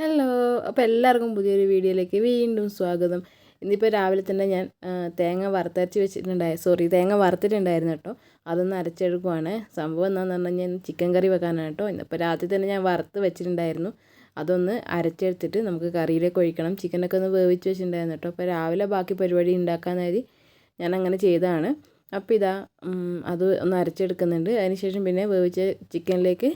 Hello അപ്പോൾ എല്ലാവർക്കും പുതിയൊരു വീഡിയോയിലേക്ക് വീണ്ടും സ്വാഗതം. ഇന്നിപ്പോൾ രാവിലെ തന്നെ ഞാൻ തേങ്ങ വറുത്തരച്ച് വെച്ചിട്ടുണ്ടായി സോറി തേങ്ങ വറുത്തിട്ടുണ്ടായിരുന്നു കേട്ടോ. അതൊന്ന് അരച്ചെടുക്കുവാണ്. സംഭവം എന്താണെന്ന് പറഞ്ഞു കഴിഞ്ഞാൽ ചിക്കൻ കറി വെക്കാനാണ് കേട്ടോ. ഇന്നിപ്പോൾ രാത്രി തന്നെ ഞാൻ വറുത്ത് വെച്ചിട്ടുണ്ടായിരുന്നു. അതൊന്ന് അരച്ചെടുത്തിട്ട് നമുക്ക് കറിയിലേക്ക് ഒഴിക്കണം. ചിക്കനൊക്കെ ഒന്ന് വേവിച്ച് വെച്ചിട്ടുണ്ടായിരുന്നു കേട്ടോ. അപ്പോൾ രാവിലെ ബാക്കി പരിപാടി ഉണ്ടാക്കാൻ ഞാൻ അങ്ങനെ ചെയ്തതാണ്. അപ്പോൾ ഇതാ അത് ഒന്ന് അരച്ചെടുക്കുന്നുണ്ട്. അതിനുശേഷം പിന്നെ വേവിച്ച ചിക്കനിലേക്ക്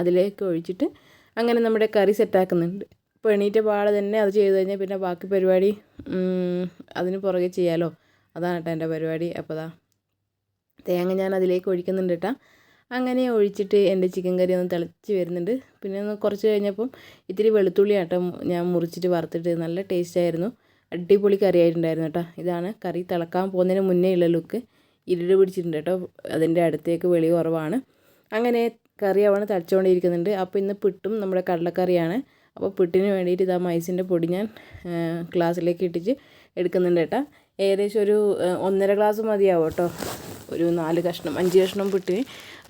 അതിലേക്ക് ഒഴിച്ചിട്ട് അങ്ങനെ നമ്മുടെ കറി സെറ്റാക്കുന്നുണ്ട്. ഇപ്പോൾ എണീറ്റ പാടെ തന്നെ അത് ചെയ്ത് കഴിഞ്ഞാൽ പിന്നെ ബാക്കി പരിപാടി അതിന് പുറകെ ചെയ്യാലോ? അതാണ് കേട്ടോ എന്റെ പരിപാടി. അപ്പോൾ അതാ തേങ്ങ ഞാൻ അതിലേക്ക് ഒഴിക്കുന്നുണ്ട് കേട്ടോ അങ്ങനെ ഒഴിച്ചിട്ട് എന്റെ ചിക്കൻ കറി ഒന്ന് തിളച്ച് വരുന്നുണ്ട്. പിന്നെ ഒന്ന് കുറച്ച് കഴിഞ്ഞപ്പം ഇത്തിരി വെളുത്തുള്ളി ആട്ടോ ഞാൻ മുറിച്ചിട്ട് വറുത്തിട്ട് നല്ല ടേസ്റ്റ് ആയിരുന്നു. അടിപൊളി കറി ആയിട്ടുണ്ടായിരുന്നു കേട്ടോ ഇതാണ് കറി തിളക്കാൻ പോകുന്നതിന് മുന്നേ ഉള്ള ലുക്ക് ഇരുട് പിടിച്ചിട്ടുണ്ട് കേട്ടോ അതിന്റെ അടുത്തേക്ക് വെളി കുറവാണ്. അങ്ങനെ കറി അവിടെ തളിച്ചുകൊണ്ടിരിക്കുന്നുണ്ട് അപ്പോൾ ഇന്ന് പിട്ടും നമ്മുടെ കടലക്കറിയാണ്. അപ്പോൾ പിട്ടിന് വേണ്ടിയിട്ട് ഇതാ മൈസിന്റെ പൊടി ഞാൻ ഗ്ലാസ്സിലേക്ക് ഇട്ടിച്ച് എടുക്കുന്നുണ്ട് കേട്ടോ. ഏകദേശം ഒരു ഒന്നര ഗ്ലാസ് മതിയാവും കേട്ടോ. ഒരു നാല് കഷ്ണം അഞ്ച് കഷ്ണം പിട്ടിന്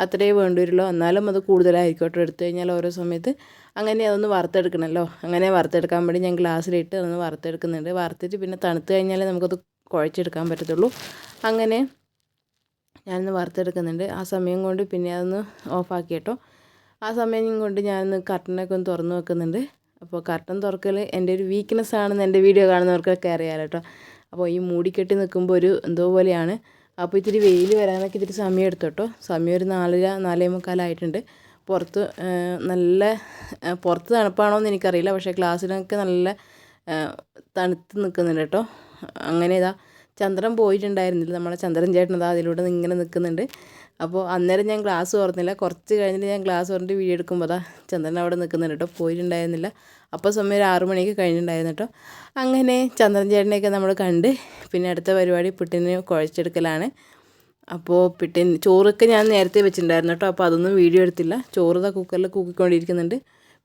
അത്രയേ വേണ്ടി വരുള്ളൂ എന്നാലും അത് കൂടുതലായിരിക്കും കേട്ടോ. എടുത്തു കഴിഞ്ഞാൽ ഓരോ സമയത്ത് അങ്ങനെ അതൊന്ന് വറുത്തെടുക്കണമല്ലോ. അങ്ങനെ വറുത്തെടുക്കാൻ വേണ്ടി ഞാൻ ഗ്ലാസ്സിലിട്ട് അതൊന്ന് വറുത്തെടുക്കുന്നുണ്ട്. വറുത്തിട്ട് പിന്നെ തണുത്ത് കഴിഞ്ഞാലേ നമുക്കത് കുഴച്ചെടുക്കാൻ പറ്റത്തുള്ളൂ. അങ്ങനെ ഞാനൊന്ന് വറുത്തെടുക്കുന്നുണ്ട്. ആ സമയം കൊണ്ട് പിന്നെ അതൊന്ന് ഓഫാക്കി കേട്ടോ. ആ സമയം കൊണ്ട് ഞാനൊന്ന് കർട്ടനൊക്കെ ഒന്ന് തുറന്ന് വെക്കുന്നുണ്ട്. അപ്പോൾ കർട്ടൻ തുറക്കൽ എന്റെ ഒരു വീക്ക്നെസ് ആണെന്ന് എന്റെ വീഡിയോ കാണുന്നവർക്കൊക്കെ അറിയാലോ കേട്ടോ. അപ്പോൾ ഈ മൂടിക്കെട്ടി നിൽക്കുമ്പോൾ ഒരു എന്തോ പോലെയാണ്. അപ്പോൾ ഇത്തിരി വെയിൽ വരാനൊക്കെ ഇത്തിരി സമയം എടുത്തു കേട്ടോ. സമയം ഒരു നാലര നാലേ മുക്കാലായിട്ടുണ്ട് പുറത്ത് നല്ല പുറത്ത് തണുപ്പാണോ എന്ന് എനിക്കറിയില്ല. പക്ഷേ ക്ലാസ്സിലൊക്കെ നല്ല തണുത്ത് നിൽക്കുന്നുണ്ട് കേട്ടോ. അങ്ങനെ ഇതാ ചന്ദ്രൻ പോയിട്ടുണ്ടായിരുന്നില്ല. നമ്മളെ ചന്ദ്രൻ ചേട്ടൻ അതാ അതിലൂടെ ഇങ്ങനെ നിൽക്കുന്നുണ്ട്. അപ്പോൾ അന്നേരം ഞാൻ ഗ്ലാസ് തുറന്നില്ല. കുറച്ച് കഴിഞ്ഞിട്ട് ഞാൻ ഗ്ലാസ് തുറന്നിട്ട് വീഡിയോ എടുക്കുമ്പോൾ അതാ ചന്ദ്രൻ അവിടെ നിൽക്കുന്നുണ്ട് കേട്ടോ. പോയിട്ടുണ്ടായിരുന്നില്ല. അപ്പോൾ സമയം ഒരു ആറു മണിക്ക് കഴിഞ്ഞിട്ടുണ്ടായിരുന്നു കേട്ടോ. അങ്ങനെ ചന്ദ്രൻ ചേട്ടനെയൊക്കെ നമ്മൾ കണ്ട് പിന്നെ അടുത്ത പരിപാടി പുട്ടിന് കുഴച്ചെടുക്കലാണ്. അപ്പോൾ പിട്ടിൻ ചോറൊക്കെ ഞാൻ നേരത്തെ വെച്ചിട്ടുണ്ടായിരുന്നു കേട്ടോ. അപ്പോൾ അതൊന്നും വീഡിയോ എടുത്തില്ല. ചോറ് ഇതാ കുക്കറിൽ കൂക്കിക്കൊണ്ടിരിക്കുന്നുണ്ട്.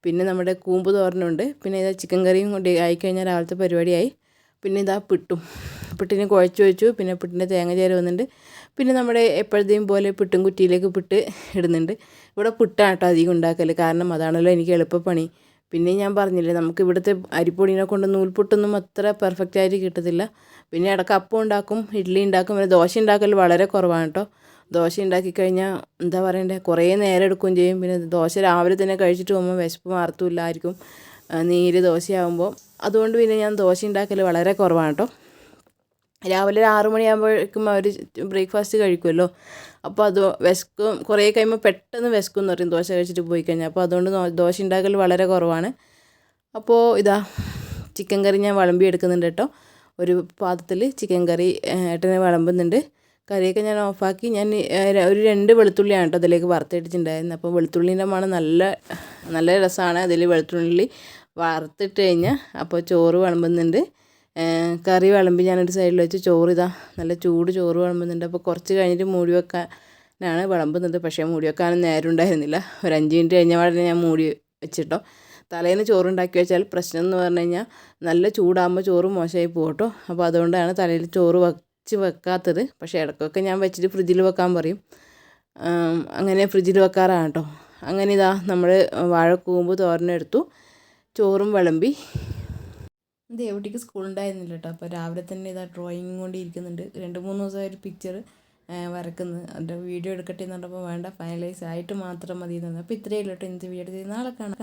പിന്നെ നമ്മുടെ കൂമ്പ് തോരനുണ്ട്. പിന്നെ ഇതാ ചിക്കൻ കറിയും ആയിക്കഴിഞ്ഞാൽ രാവിലത്തെ പരിപാടിയായി. പിന്നെ ഇതാ പിട്ടും. പിട്ടിന് കുഴച്ച് വെച്ചു. പിന്നെ പിട്ടിന്റെ തേങ്ങ ചേര വന്നിട്ടുണ്ട്. പിന്നെ നമ്മുടെ എപ്പോഴത്തെയും പോലെ പിട്ടും കുറ്റിയിലേക്ക് പിട്ട് ഇടുന്നുണ്ട്. ഇവിടെ പുട്ടാണ് കേട്ടോ അധികം ഉണ്ടാക്കൽ കാരണം അതാണല്ലോ എനിക്ക് എളുപ്പപ്പണി. പിന്നെ ഞാൻ പറഞ്ഞില്ലേ നമുക്ക് ഇവിടുത്തെ അരിപ്പൊടിനെ കൊണ്ട് നൂൽപുട്ടൊന്നും അത്ര പെർഫെക്റ്റ് ആയിട്ട് കിട്ടത്തില്ല. പിന്നെ ഇടയ്ക്ക് അപ്പം ഉണ്ടാക്കും ഇഡ്ഡലി ഉണ്ടാക്കും. പിന്നെ ദോശ ഉണ്ടാക്കൽ വളരെ കുറവാണ് കേട്ടോ. ദോശ ഉണ്ടാക്കി കഴിഞ്ഞാൽ എന്താ പറയണ്ടേ കുറേ നേരം എടുക്കുകയും ചെയ്യും. പിന്നെ ദോശ രാവിലെ തന്നെ കഴിച്ചിട്ട് പോകുമ്പോൾ വിശപ്പ് മാർത്തുമില്ലായിരിക്കും നീര് ദോശയാകുമ്പോൾ അതുകൊണ്ട് പിന്നെ ഞാൻ ദോശ ഉണ്ടാക്കൽ വളരെ കുറവാണ് കേട്ടോ. രാവിലെ ഒരു ആറ് മണിയാകുമ്പോഴേക്കും അവർ ബ്രേക്ക്ഫാസ്റ്റ് കഴിക്കുമല്ലോ. അപ്പോൾ അത് വിശക്കും. കുറേ കഴിയുമ്പോൾ പെട്ടെന്ന് വിശക്കും എന്ന് പറയും. ദോശ കഴിച്ചിട്ട് പോയി കഴിഞ്ഞാൽ. അപ്പോൾ അതുകൊണ്ട് ദോശ ഉണ്ടാക്കൽ വളരെ കുറവാണ്. അപ്പോൾ ഇതാ ചിക്കൻ കറി ഞാൻ വിളമ്പി എടുക്കുന്നുണ്ട് കേട്ടോ. ഒരു പാത്രത്തിൽ ചിക്കൻ കറി ഏട്ടനെ വിളമ്പുന്നുണ്ട്. കറിയൊക്കെ ഞാൻ ഓഫാക്കി. ഞാൻ ഒരു രണ്ട് വെളുത്തുള്ളിയാണ് കേട്ടോ അതിലേക്ക് വറുത്തിട്ടിട്ടുണ്ടായിരുന്നത്. അപ്പോൾ വെളുത്തുള്ളീന്റെ മണം നല്ല നല്ല രസമാണ്. അതിൽ വെളുത്തുള്ളി വറുത്തിട്ട് കഴിഞ്ഞാൽ അപ്പോൾ ചോറ് വിളമ്പുന്നുണ്ട്. കറി വിളമ്പി ഞാനൊരു സൈഡിൽ വെച്ച് ചോറ് ഇതാ നല്ല ചൂട് ചോറ് വിളമ്പുന്നുണ്ട്. അപ്പോൾ കുറച്ച് കഴിഞ്ഞിട്ട് മൂടി വെക്കാനാണ് വിളമ്പുന്നത്. പക്ഷേ മൂടി വെക്കാനും നേരം ഉണ്ടായിരുന്നില്ല. ഒരു അഞ്ച് മിനിറ്റ് കഴിഞ്ഞ പാടെ ഞാൻ മൂടി വെച്ചിട്ടോ. തലേന്ന് ചോറുണ്ടാക്കി വെച്ചാൽ പ്രശ്നം എന്ന് പറഞ്ഞു കഴിഞ്ഞാൽ നല്ല ചൂടാകുമ്പോൾ ചോറ് മോശമായി പോകട്ടോ. അപ്പോൾ അതുകൊണ്ടാണ് തലയിൽ ചോറ് വച്ച് വെക്കാത്തത്. പക്ഷേ ഇടയ്ക്കൊക്കെ ഞാൻ വെച്ചിട്ട് ഫ്രിഡ്ജിൽ വെക്കാൻ പറയും. അങ്ങനെ ഫ്രിഡ്ജിൽ വെക്കാറാണ് കേട്ടോ. അങ്ങനെ ഇതാ നമ്മൾ വാഴക്കൂമ്പ് തോരനെടുത്തു. ചോറും വിളമ്പി ദേവട്ടിക്ക് സ്കൂൾ ഉണ്ടായിരുന്നില്ല കേട്ടോ അപ്പോൾ രാവിലെ തന്നെ ഇതാ ഡ്രോയിങ് കൊണ്ട് ഇരിക്കുന്നുണ്ട്. രണ്ട് മൂന്ന് ദിവസമായി ഒരു പിക്ചർ വരക്കുന്നത് അതിന്റെ വീഡിയോ എടുക്കട്ടെ എന്ന് പറഞ്ഞപ്പോൾ വേണ്ട ഫൈനലൈസ് ആയിട്ട് മാത്രം മതി എന്ന് അപ്പോൾ ഇത്രയേ ഉള്ളൂ കേട്ടോ ഇന്നത്തെ വീഡിയോ നാളെ കാണാം.